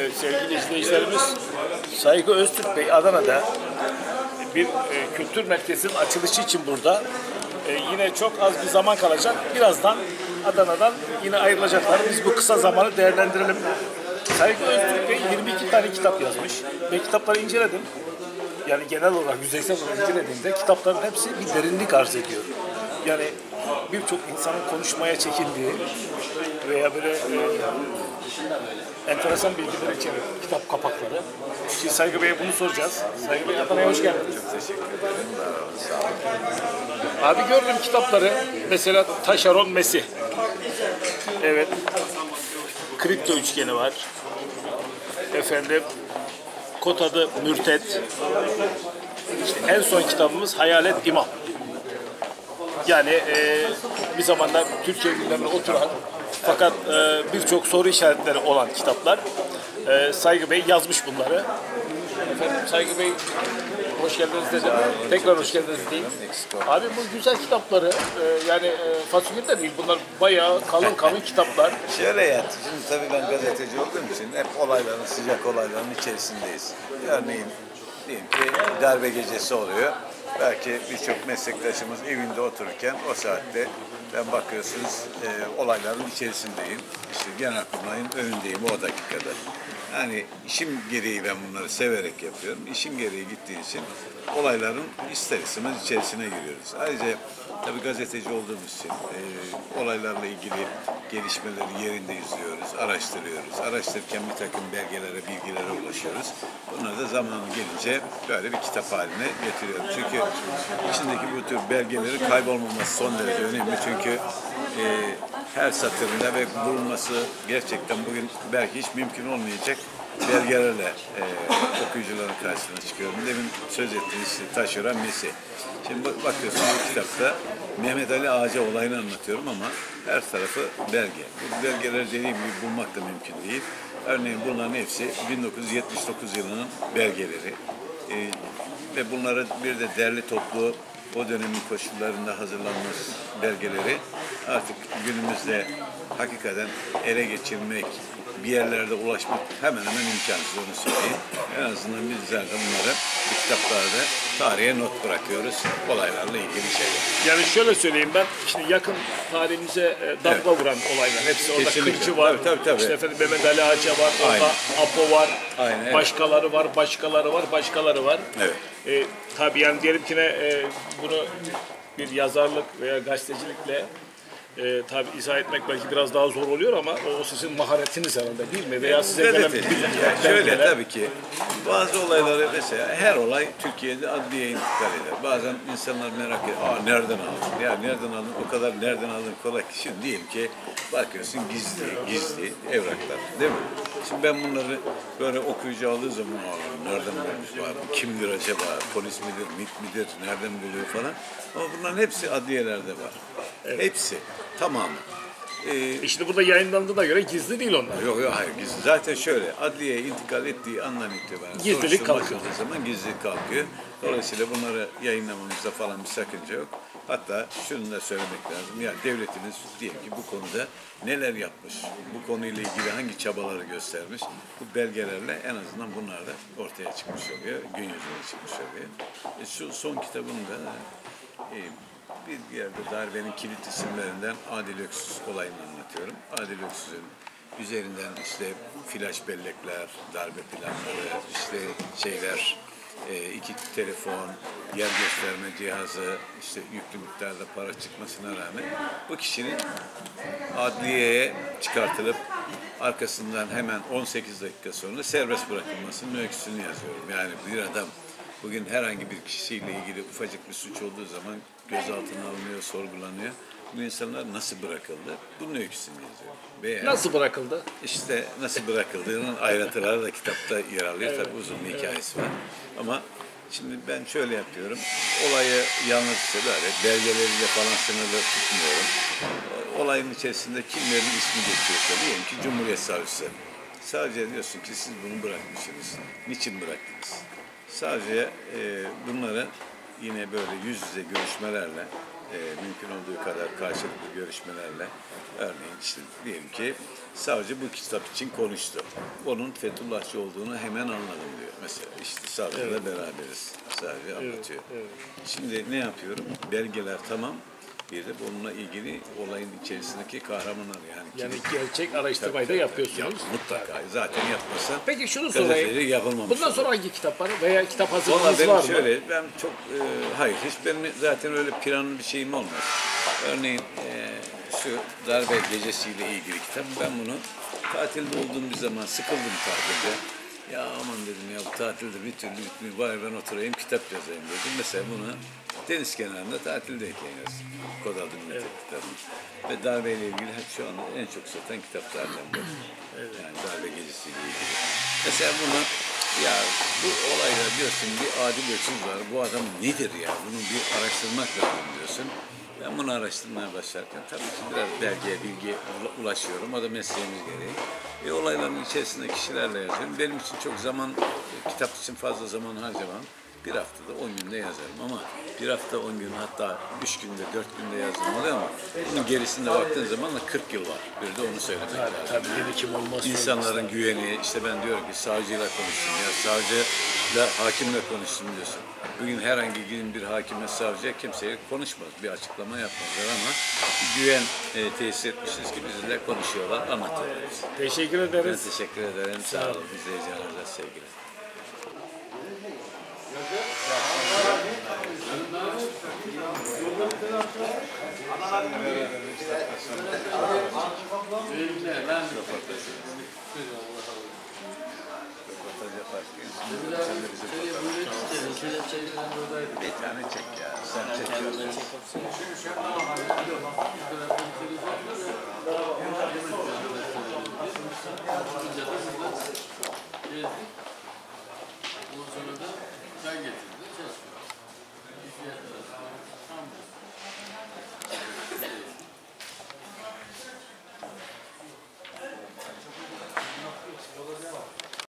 Evet, sevgili izleyicilerimiz, Saygı Öztürk Bey Adana'da bir e, kültür merkezinin açılışı için burada. E, yine çok az bir zaman kalacak. Birazdan Adana'dan yine ayrılacaklar. Biz bu kısa zamanı değerlendirelim. Saygı Öztürk Bey 22 tane kitap yazmış. Ben kitapları inceledim. Yani genel olarak, yüzeysel olarak incelediğimde kitapların hepsi bir derinlik arz ediyor. Yani birçok insanın konuşmaya çekindiği veya böyle e, enteresan bilgiler içeren kitap kapakları. Şimdi Saygı Bey'e bunu soracağız. Saygı Bey Adana'ya hoş geldiniz. Teşekkür ederim. Sağ olun. Abi gördüm kitapları. Mesela Taşeron Mesih. Evet. Kripto üçgeni var. Efendim Kod adı Mürtet. İşte en son kitabımız Hayalet İmam. Yani e, bir zamanlar Türkiye gündemine oturan fakat e, birçok soru işaretleri olan kitaplar. E, Saygı Bey yazmış bunları. Efendim Saygı Bey hoş geldiniz dedim. Tekrar hoş geldiniz diyeyim. Abi bu güzel kitapları e, yani e, fasulye de değil bunlar bayağı kalın kalın kitaplar. Şöyle ya, şimdi tabii ben gazeteci olduğum için hep olayların, sıcak olayların içerisindeyiz. Örneğin diyelim ki darbe gecesi oluyor. Belki birçok meslektaşımız evinde otururken o saatte ben bakıyorsunuz e, olayların içerisindeyim. İşte genelkurmayın önündeyim o dakikada. Yani işim gereği ben bunları severek yapıyorum. İşim gereği gittiği için olayların ister istemez içerisine giriyoruz. Ayrıca tabii gazeteci olduğumuz için e, olaylarla ilgili gelişmeleri yerinde izliyoruz, araştırıyoruz. Araştırırken bir takım belgelere, bilgilere ulaşıyoruz. Bunları da zamanı gelince böyle bir kitap haline getiriyoruz. Çünkü içindeki bu tür belgelerin kaybolmaması son derece önemli. Çünkü e, her satırında ve bulunması gerçekten bugün belki hiç mümkün olmayacak belgelerle e, okuyucuların karşısına çıkıyorum. Demin söz ettiğiniz işte taşıran Mesih. Şimdi bak- bakıyorsun bu kitapta Mehmet Ali Ağaca olayını anlatıyorum ama her tarafı belge. Bu belgeleri dediğim gibi bulmak da mümkün değil. Örneğin bunların hepsi 1979 yılının belgeleri. E, ve bunları bir de derli toplu o dönemin koşullarında hazırlanmış belgeleri artık günümüzde hakikaten ele geçirmek, bir yerlerde ulaşmak hemen hemen imkansız onu söyleyeyim. En azından bizler de bunları bu kitaplarda tarihe not bırakıyoruz olaylarla ilgili şeyler. Yani şöyle söyleyeyim ben, şimdi yakın tarihimize e, damga vuran olaylar. Hepsi orada Kesinlikle. Kırcı var, Tabii, tabii, tabii. işte efendim Mehmet Ali Ağaca var, orada Aynen. Apo var, Aynen, evet. başkaları var, başkaları var, başkaları var. Evet. E, tabii yani diyelim ki ne, e, bunu bir yazarlık veya gazetecilikle e, tabii izah etmek belki biraz daha zor oluyor ama o sizin maharetiniz herhalde değil mi? Veya size gelen bilgiler, Yani şöyle tabii ki bazı olayları mesela her olay Türkiye'de adliyeye intikal eder. Bazen insanlar merak ediyor. Aa nereden aldın? Ya nereden aldın? O kadar nereden aldın? Kolay ki. Şimdi diyelim ki bakıyorsun gizli, gizli evraklar. Değil mi? Şimdi ben bunları böyle okuyucu aldığı zaman Aa, nereden bulmuş var? Kimdir acaba? Polis midir? MİT midir? Nereden buluyor falan. Ama bunların hepsi adliyelerde var. Hepsi. Tamamı. Ee, İşte burada yayınlandığına göre gizli değil onlar. Yok yok hayır gizli. Zaten şöyle adliyeye intikal ettiği andan itibaren Gizlilik soruşturma kalkıyor. açıldığı zaman gizlilik kalkıyor. Dolayısıyla bunları yayınlamamızda falan bir sakınca yok. Hatta şunu da söylemek lazım. Ya devletimiz diyelim ki bu konuda neler yapmış, bu konuyla ilgili hangi çabaları göstermiş, bu belgelerle en azından bunlar da ortaya çıkmış oluyor, gün yüzüne çıkmış oluyor. E, şu son kitabımda e, bir yerde darbenin kilit isimlerinden Adil Öksüz olayını anlatıyorum. Adil Öksüz'ün üzerinden işte flash bellekler, darbe planları, işte şeyler, e, iki telefon, yer gösterme cihazı, işte yüklü miktarda para çıkmasına rağmen bu kişinin adliyeye çıkartılıp arkasından hemen 18 dakika sonra serbest bırakılmasının öyküsünü yazıyorum. Yani bir adam bugün herhangi bir kişiyle ilgili ufacık bir suç olduğu zaman gözaltına alınıyor, sorgulanıyor. Bu insanlar nasıl bırakıldı? Bunun öyküsünü yazıyorum. Veya Nasıl bırakıldı? işte nasıl bırakıldığının ayrıntıları da kitapta yer alıyor. Tabii uzun bir hikayesi var. Ama şimdi ben şöyle yapıyorum. Olayı yalnız böyle belgeleriyle falan sınırlı tutmuyorum. Olayın içerisinde kimlerin ismi geçiyorsa diyelim ki Cumhuriyet Savcısı. Sadece diyorsun ki siz bunu bırakmışsınız. Niçin bıraktınız? Sadece e, bunları yine böyle yüz yüze görüşmelerle e, mümkün olduğu kadar karşılıklı görüşmelerle örneğin işte diyelim ki savcı bu kitap için konuştu. Onun Fethullahçı olduğunu hemen anladım diyor. Mesela işte savcıyla beraberiz. Savcı anlatıyor. Şimdi ne yapıyorum? Belgeler tamam. Bir de bununla ilgili olayın içerisindeki kahramanlar yani. Yani gerçek araştırmayı da yapıyorsunuz. Yap, mutlaka. Zaten yapmasa Peki şunu sorayım. yapılmamış Bundan sonra hangi kitaplar veya kitap hazırlığınız var mı? şöyle, ben çok, e, hayır hiç benim zaten öyle planlı bir şeyim olmaz. Örneğin e, şu darbe gecesiyle ilgili kitap, ben bunu tatilde olduğum bir zaman sıkıldım tatilde. Ya aman dedim ya bu tatilde bir türlü bitmiyor, bari ben oturayım kitap yazayım dedim. Mesela bunu deniz kenarında tatildeyken yazdım. Kod adı Millet kitabını. Ve darbeyle ilgili şu anda en çok satan kitaplardan bu. Yani darbe gecesiyle ilgili. Mesela bunu ya bu olayda diyorsun bir adil öksüz var. Bu adam nedir ya? Bunu bir araştırmak lazım diyorsun. Ben bunu araştırmaya başlarken tabii ki biraz belgeye, bilgiye ula- ulaşıyorum. O da mesleğimiz gereği. E, olayların içerisinde kişilerle yazıyorum. Benim için çok zaman, e, kitap için fazla zaman harcamam. Bir haftada, on günde yazarım ama bir hafta, on gün hatta üç günde, dört günde yazdığım oluyor ama bunun gerisinde baktığın zaman da 40 yıl var. Bir de onu söylemek lazım. Tabii birikim olmaz. İnsanların güveni, işte ben diyorum ki savcıyla konuştum ya savcıyla hakimle konuştum diyorsun. Bugün herhangi gün bir hakime savcıya kimseye konuşmaz, bir açıklama yapmazlar ama güven e, tesis etmişiz ki bizimle konuşuyorlar, anlatıyorlar. Teşekkür Ben ederiz. teşekkür ederim, sağ olun, izleyicilerimize sevgiler. Röportaj yaparken sen de bize bir tane çek ya, sen çekiyorsun.